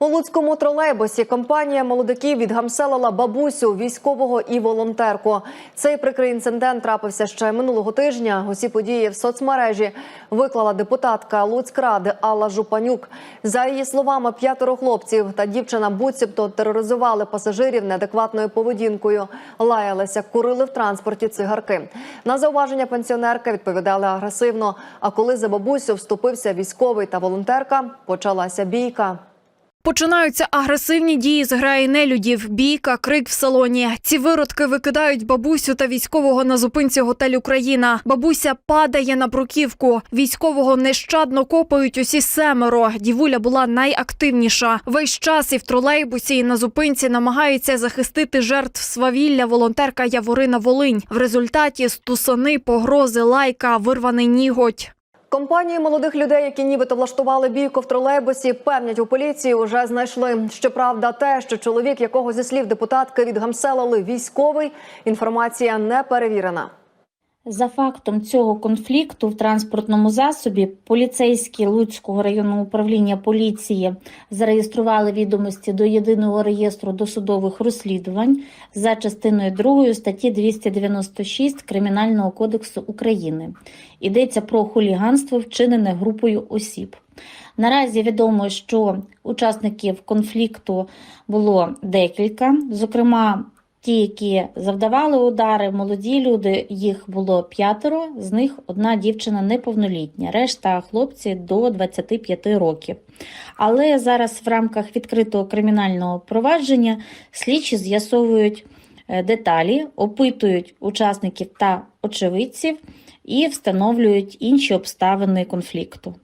У Луцькому тролейбусі компанія молодиків відгамселила бабусю, військового і волонтерку. Цей прикрий інцидент трапився ще минулого тижня. Усі події в соцмережі виклала депутатка Луцькради Алла Жупанюк. За її словами, п'ятеро хлопців та дівчина буцімто тероризували пасажирів неадекватною поведінкою, лаялися, курили в транспорті цигарки. На зауваження пенсіонерки відповідали агресивно. А коли за бабусю вступився військовий та волонтерка, почалася бійка. Починаються агресивні дії з граї нелюдів, бійка, крик в салоні. Ці виродки викидають бабусю та військового на зупинці готель Україна. Бабуся падає на бруківку. Військового нещадно копають усі семеро. Дівуля була найактивніша. Весь час і в тролейбусі, і на зупинці намагається захистити жертв свавілля волонтерка Яворина Волинь. В результаті стусани, погрози, лайка, вирваний ніготь. Компанії молодих людей, які нібито влаштували бійку в тролейбусі, певнять у поліції, вже знайшли. Щоправда, те, що чоловік, якого зі слів депутатки відгамселили військовий, інформація не перевірена. За фактом цього конфлікту в транспортному засобі поліцейські Луцького районного управління поліції зареєстрували відомості до єдиного реєстру досудових розслідувань за частиною 2 статті 296 Кримінального кодексу України. Йдеться про хуліганство, вчинене групою осіб. Наразі відомо, що учасників конфлікту було декілька, зокрема. Ті, які завдавали удари, молоді люди, їх було п'ятеро, з них одна дівчина неповнолітня, решта хлопці до 25 років. Але зараз в рамках відкритого кримінального провадження слідчі з'ясовують е, деталі, опитують учасників та очевидців і встановлюють інші обставини конфлікту.